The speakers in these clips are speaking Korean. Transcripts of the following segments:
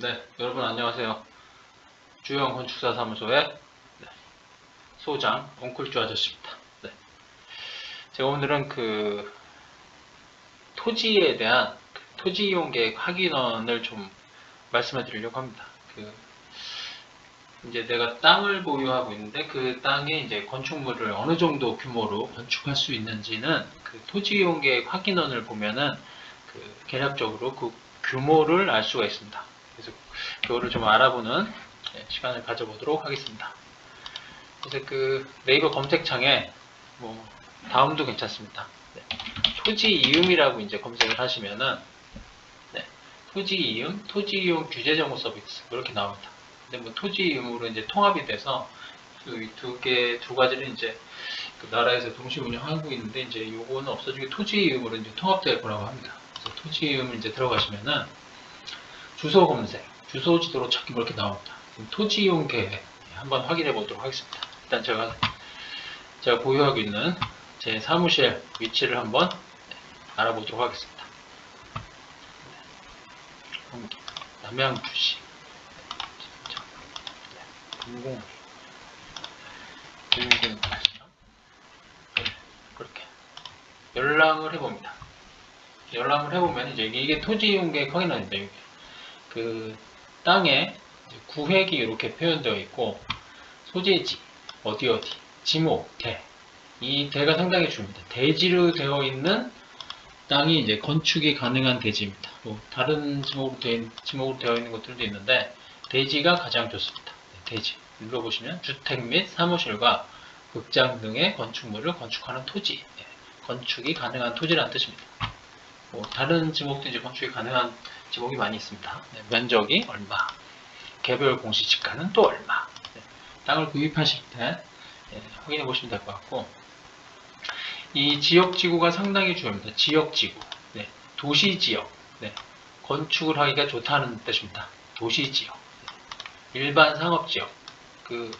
네, 여러분 안녕하세요. 주영 건축사 사무소의 네, 소장 엉쿨주 아저씨입니다. 네. 제가 오늘은 그 토지에 대한 그 토지 이용 계획 확인원을 좀 말씀해 드리려고 합니다. 그 이제 내가 땅을 보유하고 있는데 그 땅에 이제 건축물을 어느 정도 규모로 건축할 수 있는지는 그 토지 이용 계획 확인원을 보면은 그 개략적으로 그 규모를 알 수가 있습니다. 그래서 그거를 좀 알아보는 네, 시간을 가져보도록 하겠습니다. 그래서 그 네이버 검색창에 뭐 다음도 괜찮습니다. 네, 토지 이음이라고 이제 검색을 하시면은 네, 토지 이음, 토지 이용 규제 정보 서비스 이렇게 나옵니다. 근데 뭐 토지 이음으로 이제 통합이 돼서 그두개두 가지를 이제 그 나라에서 동시 운영하고 있는데 이제 요거는 없어지고 토지 이음으로 이제 통합될 거라고 합니다. 그래서 토지 이음을 이제 들어가시면은 주소 검색, 주소 지도로 찾기 뭐 이렇게 나옵니다. 토지 이용 계획 한번 확인해 보도록 하겠습니다. 일단 제가 제가 보유하고 있는 제 사무실 위치를 한번 알아보도록 하겠습니다. 음, 남양주시 공공 인근 그렇게 열람을 해봅니다. 열람을 해보면 이제 이게 토지 이용 계획 확인하는데 그 땅에 구획이 이렇게 표현되어 있고 소재지 어디 어디 지목 대. 이 대가 상당히 중요합니다. 대지로 되어 있는 땅이 이제 건축이 가능한 대지입니다. 뭐 다른 지목으로 되어, 있- 지목으로 되어 있는 것들도 있는데 대지가 가장 좋습니다. 네, 대지. 눌러보시면 주택 및 사무실과 극장 등의 건축물을 건축하는 토지. 네, 건축이 가능한 토지라는 뜻입니다. 뭐 다른 지목도 이제 건축이 가능한 지목이 많이 있습니다. 네, 면적이 얼마, 개별 공시 지가는 또 얼마. 네, 땅을 구입하실 때 네, 확인해 보시면 될 것 같고 이 지역 지구가 상당히 중요합니다. 지역 지구, 네, 도시 지역, 네, 건축을 하기가 좋다는 뜻입니다. 도시 지역, 네, 일반 상업 지역, 그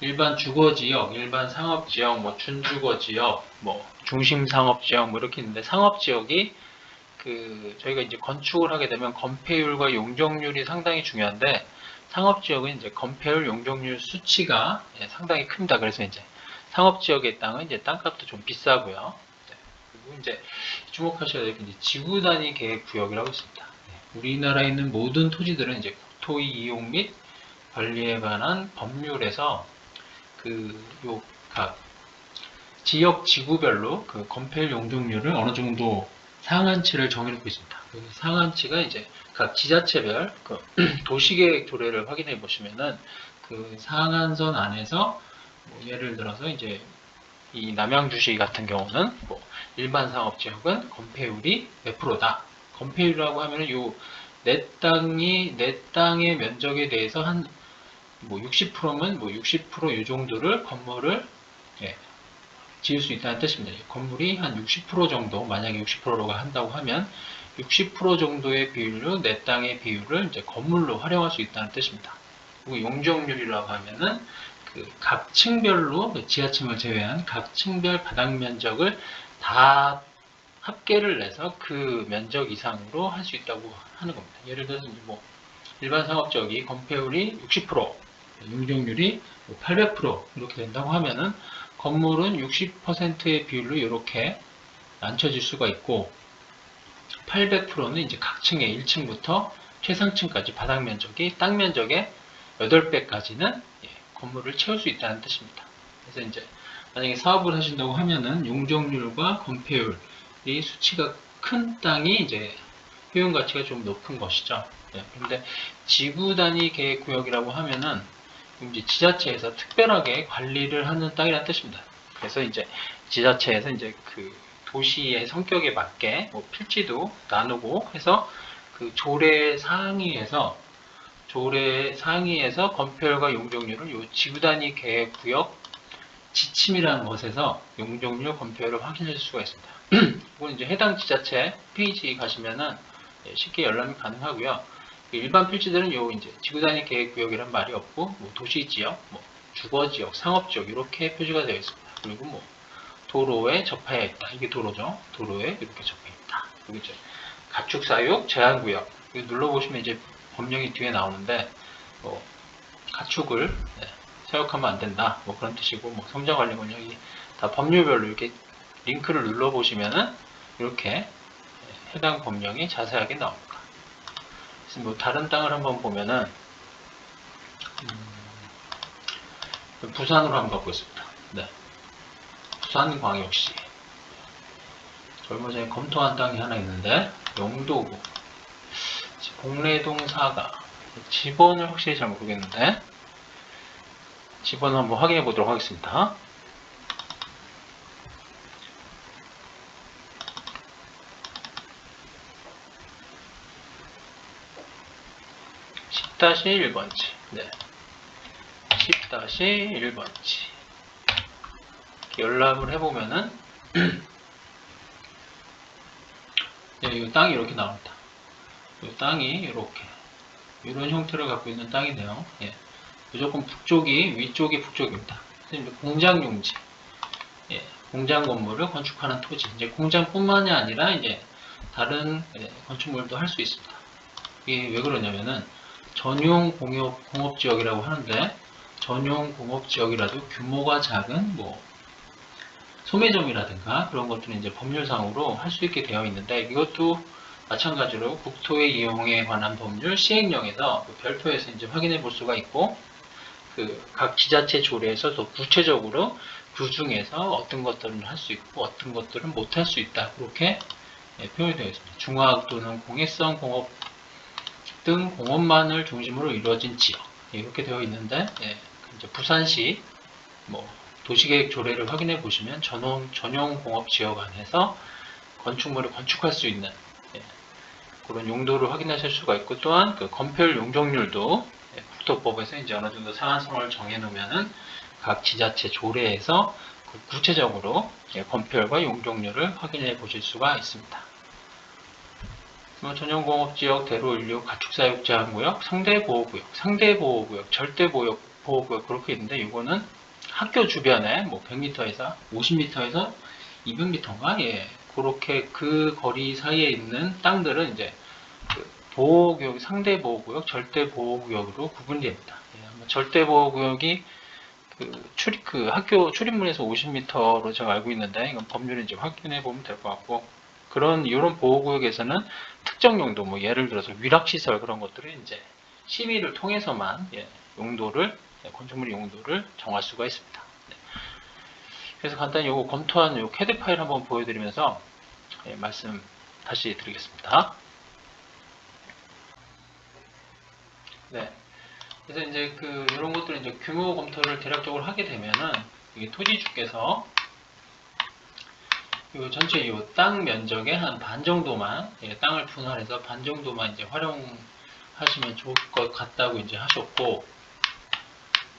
일반 주거 지역, 일반 상업 지역, 뭐 준주거 지역, 뭐 중심 상업 지역 뭐 이렇게 있는데 상업 지역이 그 저희가 이제 건축을 하게 되면 건폐율과 용적률이 상당히 중요한데 상업 지역은 이제 건폐율, 용적률 수치가 예, 상당히 큽니다. 그래서 이제 상업 지역의 땅은 이제 땅값도 좀 비싸고요. 네, 그리고 이제 주목하셔야 될 게 이제 지구 단위 계획 구역이라고 있습니다. 네, 우리나라에 있는 모든 토지들은 이제 토의 이용 및 관리에 관한 법률에서 그요각 지역 지구별로 그 건폐율 용적률을 어느 정도 상한치를 정해놓고 있습니다. 그 상한치가 이제 각 지자체별 그 도시계획 조례를 확인해 보시면은 그 상한선 안에서 뭐 예를 들어서 이제 이 남양주시 같은 경우는 뭐 일반 상업 지역은 건폐율이 몇 프로다. 건폐율이라고 하면은 요 내 땅이 내 땅의 면적에 대해서 한 뭐 60%면 뭐 60%이 정도를 건물을 예, 지을 수 있다는 뜻입니다. 이 건물이 한 60% 정도, 만약에 60%가 한다고 하면 60% 정도의 비율로 내 땅의 비율을 이제 건물로 활용할 수 있다는 뜻입니다. 그리고 용적률이라고 하면은 그 각 층별로 그 지하층을 제외한 각 층별 바닥 면적을 다 합계를 내서 그 면적 이상으로 할 수 있다고 하는 겁니다. 예를 들어서 뭐 일반 상업적이 건폐율이 60%, 용적률이 800% 이렇게 된다고 하면은 건물은 60%의 비율로 이렇게 낮춰질 수가 있고 800%는 이제 각 층의 1층부터 최상층까지 바닥 면적이 땅 면적의 8배까지는 예, 건물을 채울 수 있다는 뜻입니다. 그래서 이제 만약에 사업을 하신다고 하면은 용적률과 건폐율 이 수치가 큰 땅이 이제 효용 가치가 좀 높은 것이죠. 예, 그런데 지구 단위 계획 구역이라고 하면은 이제 지자체에서 특별하게 관리를 하는 땅이라는 뜻입니다. 그래서 이제 지자체에서 이제 그 도시의 성격에 맞게 뭐 필지도 나누고 해서 그 조례 상위에서 조례 상위에서 건폐율과 용적률을 요 지구 단위 계획 구역 지침이라는 것에서 용적률 건폐율을 확인할 수가 있습니다. 이건 이제 해당 지자체 페이지 가시면은 예, 쉽게 열람이 가능하고요. 그 일반 필지들은 요 이제 지구 단위 계획 구역이란 말이 없고 뭐 도시 지역, 뭐 주거 지역, 상업 지역 이렇게 표시가 되어 있습니다. 그리고 뭐 도로에 접해 있다. 이게 도로죠. 도로에 이렇게 접해 있다. 그리고 이제 가축 사육 제한 구역. 이거 눌러 보시면 이제 법령이 뒤에 나오는데 뭐 가축을 예, 사육하면 안 된다 뭐 그런 뜻이고 뭐 성장 관리 권역이 다 법률별로 이렇게 링크를 눌러 보시면은 이렇게 예, 해당 법령이 자세하게 나옵니다. 뭐 다른 땅을 한번 보면은 음, 부산으로 한번 가보겠습니다. 네. 부산광역시 얼마 전에 검토한 땅이 하나 있는데 영도구 봉래동 사가 지번을 확실히 잘 모르겠는데 지번 한번 확인해 보도록 하겠습니다. (10 1번지) 네. 10-1번지 열람을 해보면은 네, 이 땅이 이렇게 나옵니다. 이 땅이 이렇게 이런 형태를 갖고 있는 땅이네요. 예. 무조건 북쪽이 위쪽이 북쪽입니다. 공장 용지, 예, 공장 건물을 건축하는 토지. 이제 공장뿐만이 아니라 이제 다른 예, 건축물도 할 수 있습니다. 이게 왜 그러냐면은 전용 공업 공업 지역이라고 하는데 전용 공업 지역이라도 규모가 작은 뭐 소매점이라든가 그런 것들은 이제 법률상으로 할 수 있게 되어 있는데 이것도 마찬가지로 국토의 이용에 관한 법률 시행령에서 그 별표에서 이제 확인해 볼 수가 있고 그 각 지자체 조례에서 더 구체적으로 그 중에서 어떤 것들은 할 수 있고 어떤 것들은 못 할 수 있다 그렇게 예, 표현이 되어 있습니다. 중화학 또는 공해성 공업 등 공업만을 중심으로 이루어진 지역 예, 이렇게 되어 있는데 예, 이제 부산시 뭐 도시계획 조례를 확인해 보시면 전용, 전용 공업 지역 안에서 건축물을 건축할 수 있는 예, 그런 용도를 확인하실 수가 있고 또한 그 건폐율 용적률도 예, 국토법에서 이제 어느 정도 상한선을 정해 놓으면은 각 지자체 조례에서 그 구체적으로 예, 건폐율과 용적률을 확인해 보실 수가 있습니다. 뭐 전용공업지역, 대로인류, 가축사육 제한구역, 상대보호구역, 상대보호구역, 절대보호구역 그렇게 있는데 이거는 학교 주변에 뭐 100m에서 50m에서 200m인가 예 그렇게 그 거리 사이에 있는 땅들은 이제 그 보호구역, 상대 보호구역, 절대 보호구역으로 구분됩니다. 예, 절대 보호구역이 그 출입 그 학교 출입문에서 50m로 제가 알고 있는데 이건 이제 확인해 보면 될 것 같고 그런 이런 보호구역에서는 특정 용도 뭐 예를 들어서 위락시설 그런 것들을 이제 심의를 통해서만 예, 용도를 예, 건축물 용도를 정할 수가 있습니다. 네. 그래서 간단히 요거 검토한 요 캐드 파일 한번 보여드리면서 예, 말씀 다시 드리겠습니다. 네. 그래서 이제 그 이런 것들을 이제 규모 검토를 대략적으로 하게 되면은 이게 토지주께서 요 전체 요땅 면적의 한 반 정도만 예, 땅을 분할해서 반 정도만 이제 활용하시면 좋을 것 같다고 이제 하셨고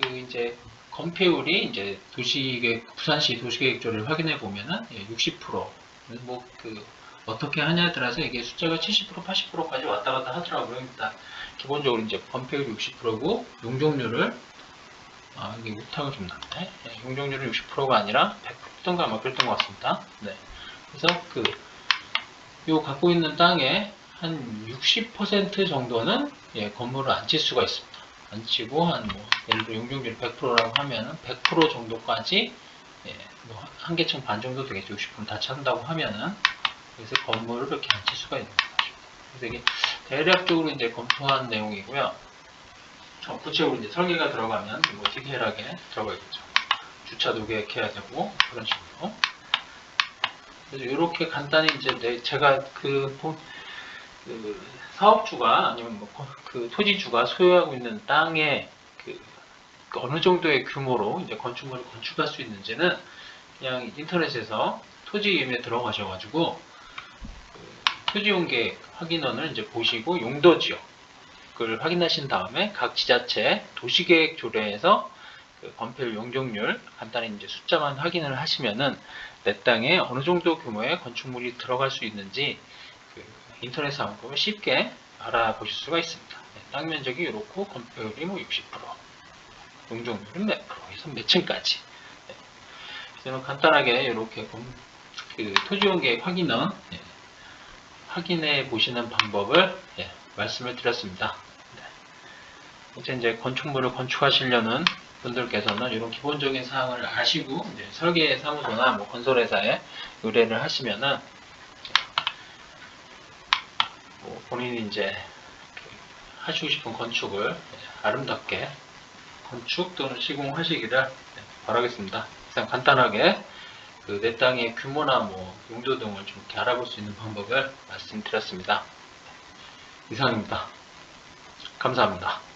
그 이제 건폐율이 이제 도시계획 부산시 도시계획조를 확인해 보면은 예, 60%뭐 그 어떻게 하냐에 따라서 이게 숫자가 70% 80%까지 왔다 갔다 하더라고요. 일단 기본적으로 이제 건폐율이 60%고 용적률을 아 이게 우타가 좀 났네. 예, 용적률은 60%가 아니라 100%던가 아마 그랬던 것 같습니다. 네. 그래서 그 요 갖고 있는 땅의 한60% 정도는 예, 건물을 안 칠 수가 있습니다. 안 치고 한 뭐 예를 들어 용적률 100%라고 하면은 100% 정도까지 예, 뭐 한 개층 반 정도 되겠죠. 60%다 찬다고 하면은 그래서 건물을 이렇게 안 칠 수가 있는 거죠. 그래서 이게 대략적으로 이제 검토한 내용이고요. 어, 구체적으로 이제 설계가 들어가면 뭐 디테일하게 들어가겠죠. 주차도 계획해야 되고 그런 식으로. 그래서 이렇게 간단히 이제 내, 제가 그, 보- 그 사업주가 아니면 뭐 그 토지주가 소유하고 있는 그, 그 어느 정도의 규모로 이제 건축물을 건축할 수 있는지는 그냥 인터넷에서 토지임에 들어가셔가지고 그 토지용계 확인원을 이제 보시고 용도 지역 을 확인하신 다음에 각 지자체 도시계획 조례에서 그 건폐율 용적률 간단히 이제 숫자만 확인을 하시면은 내 땅에 어느 정도 규모의 건축물이 들어갈 수 있는지 그 보면 쉽게 알아보실 수가 있습니다. 네, 땅 면적이 이렇고 건폐율이 뭐 60%, 용적률은 몇 프로, 해서 몇 층까지. 네. 그래서 간단하게 이렇게 검- 그 토지용 계획 확인은 예, 확인해 보시는 방법을 예, 말씀을 드렸습니다. 이제 이제 건축물을 건축하시려는 분들께서는 이런 기본적인 사항을 아시고 설계 사무소나 뭐 건설회사에 의뢰를 하시면은 뭐 본인이 이제 하시고 싶은 건축을 아름답게 건축 또는 시공하시기를 바라겠습니다. 그냥 간단하게 그 내 땅의 규모나 뭐 용도 등을 좀 이렇게 알아볼 수 있는 방법을 말씀드렸습니다. 이상입니다. 감사합니다.